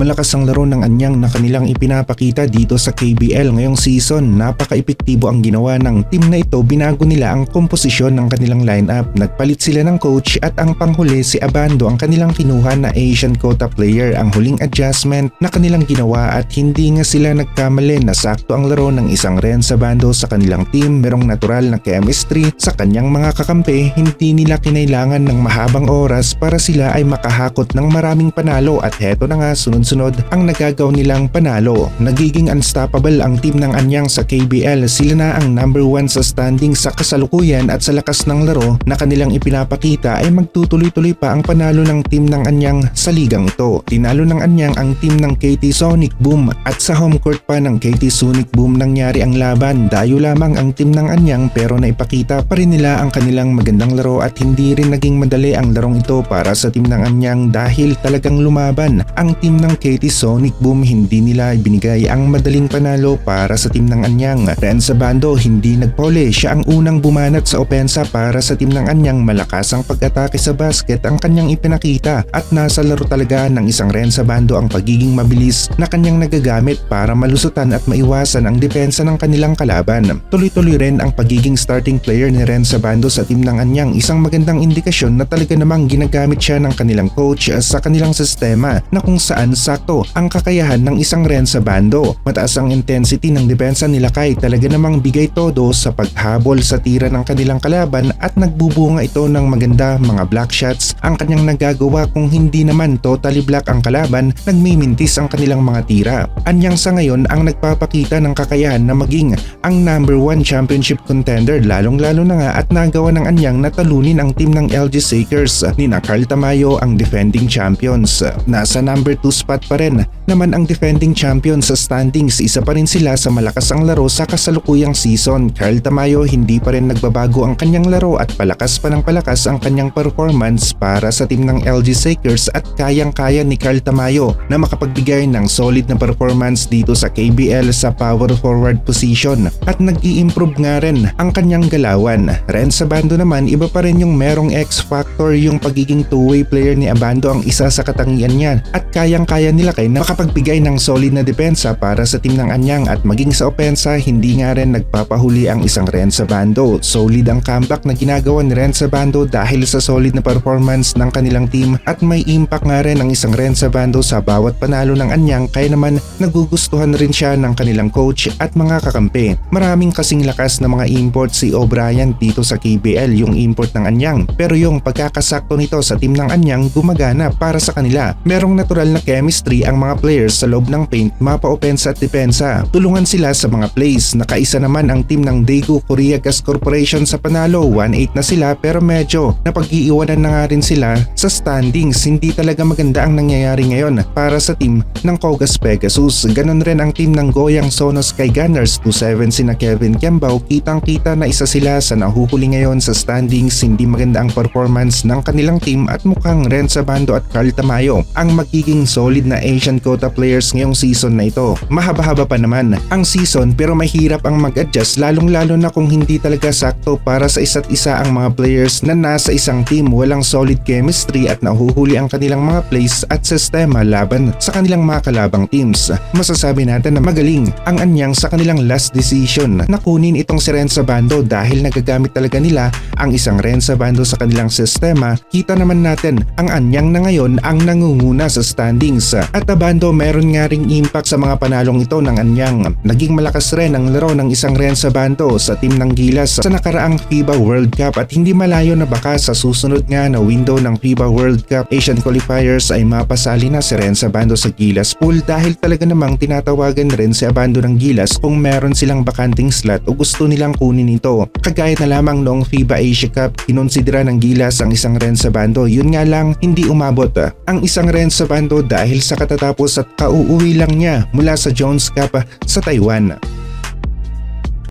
Malakas ang laro ng anyang na kanilang ipinapakita dito sa KBL ngayong season. Napaka-epektibo ang ginawa ng team na ito. Binago nila ang komposisyon ng kanilang lineup. Nagpalit sila ng coach at ang panghuli si Abando ang kanilang kinuha na Asian quota player. Ang huling adjustment na kanilang ginawa at hindi nga sila nagkamali na sakto ang laro ng isang Ren sa bando sa kanilang team. Merong natural na chemistry sa kanyang mga kakampi. Hindi nila kinailangan ng mahabang oras para sila ay makahakot ng maraming panalo at heto na nga sunod-sunod ang nagagaw nilang panalo. Nagiging unstoppable ang team ng Anyang sa KBL. Sila na ang number one sa standing sa kasalukuyan at sa lakas ng laro na kanilang ipinapakita ay magtutuloy-tuloy pa ang panalo ng team ng Anyang sa ligang ito. Tinalo ng Anyang ang team ng KT Sonic Boom at sa home court pa ng KT Sonic Boom nangyari ang laban. Dayo lamang ang team ng Anyang pero naipakita pa rin nila ang kanilang magandang laro at hindi rin naging madali ang larong ito para sa team ng Anyang dahil talagang lumaban. Ang team ng KT Sonic Boom hindi nila ibinigay ang madaling panalo para sa team ng Anyang. Ren sa bando hindi nagpole siya ang unang bumanat sa opensa para sa team ng Anyang malakas ang pag-atake sa basket ang kanyang ipinakita at nasa laro talaga ng isang Ren sa bando ang pagiging mabilis na kanyang nagagamit para malusutan at maiwasan ang depensa ng kanilang kalaban. Tuloy-tuloy rin ang pagiging starting player ni Ren sa bando sa team ng Anyang isang magandang indikasyon na talaga namang ginagamit siya ng kanilang coach sa kanilang sistema na kung saan sakto ang kakayahan ng isang Ren sa bando. Mataas ang intensity ng depensa nila kay talaga namang bigay todo sa paghabol sa tira ng kanilang kalaban at nagbubunga ito ng maganda mga block shots ang kanyang nagagawa kung hindi naman totally black ang kalaban nagmimintis ang kanilang mga tira. Anyang sa ngayon ang nagpapakita ng kakayahan na maging ang number one championship contender lalong lalo na nga at nagawa ng Anyang na talunin ang team ng LG Sakers ni na Carl Tamayo ang defending champions. Nasa number 2 spot pa rin naman ang defending champion sa standings isa pa rin sila sa malakas ang laro sa kasalukuyang season. Carl Tamayo hindi pa rin nagbabago ang kanyang laro at palakas pa ng palakas ang kanyang performance para sa team ng LG Sakers at kayang-kaya ni Carl Tamayo na makapagbigay ng solid na performance dito sa KBL sa power forward position at nag-i-improve nga rin ang kanyang galawan. Ren sa bando naman iba pa rin yung merong X factor yung pagiging two-way player ni Abando ang isa sa katangian niya at kayang-kaya nila kay na makapagbigay ng solid na depensa para sa team ng Anyang at maging sa opensa hindi nga rin nagpapahuli ang isang Ren sa bando. Solid ang comeback na ginagawa ni Ren sa bando dahil sa solid na performance ng kanilang team at may impact nga rin ang isang Ren sa bando sa bawat panalo ng Anyang kaya naman nagugustuhan rin siya ng kanilang coach at mga kakampi. Maraming kasing lakas na mga import si O'Brien dito sa KBL yung import ng Anyang pero yung pagkakasakto nito sa team ng Anyang gumagana para sa kanila. Merong natural na chemistry ang mga players sa loob ng paint mapa-opensa at depensa. Tulungan sila sa mga plays. Nakaisa naman ang team ng Daegu Korea Gas Corporation sa panalo. 1-8 na sila pero medyo napag-iiwanan na nga rin sila sa standings. Hindi talaga maganda ang nangyayari ngayon para sa team ng Kogas Pegasus. Ganon rin ang team ng Goyang Sonos Sky Gunners 2-7 sina Kevin Kembao. Kitang-kita na isa sila sa nahuhuli ngayon sa standings. Hindi maganda ang performance ng kanilang team at mukhang Ren Sabando at Carl Tamayo ang magiging solid na Asian quota players ngayong season na ito. Mahaba-haba pa naman ang season pero mahirap ang mag-adjust lalong-lalo na kung hindi talaga sakto para sa isa't isa ang mga players na nasa isang team walang solid chemistry at nahuhuli ang kanilang mga plays at sistema laban sa kanilang mga kalabang teams. Masasabi natin na magaling ang anyang sa kanilang last decision na kunin itong si Renza Bando dahil nagagamit talaga nila ang isang Renza Bando sa kanilang sistema. Kita naman natin ang anyang na ngayon ang nangunguna sa standings at Abando meron nga ring impact sa mga panalong ito ng anyang. Naging malakas rin ang laro ng isang Renza Bando sa team ng Gilas sa nakaraang FIBA World Cup at hindi malayo na baka sa susunod nga na window ng FIBA World Cup Asian Qualifiers ay mapasali na si Renza Bando sa Gilas pool dahil talaga namang tinatawagan rin si Abando ng Gilas kung meron silang bakanting slot o gusto nilang kunin ito. Kagaya na lamang noong FIBA Asia Cup, kinonsidera ng Gilas ang isang Renza Bando. Yun nga lang, hindi umabot ang isang Renza Bando sa katatapos at kauuwi lang niya mula sa Jones Cup sa Taiwan.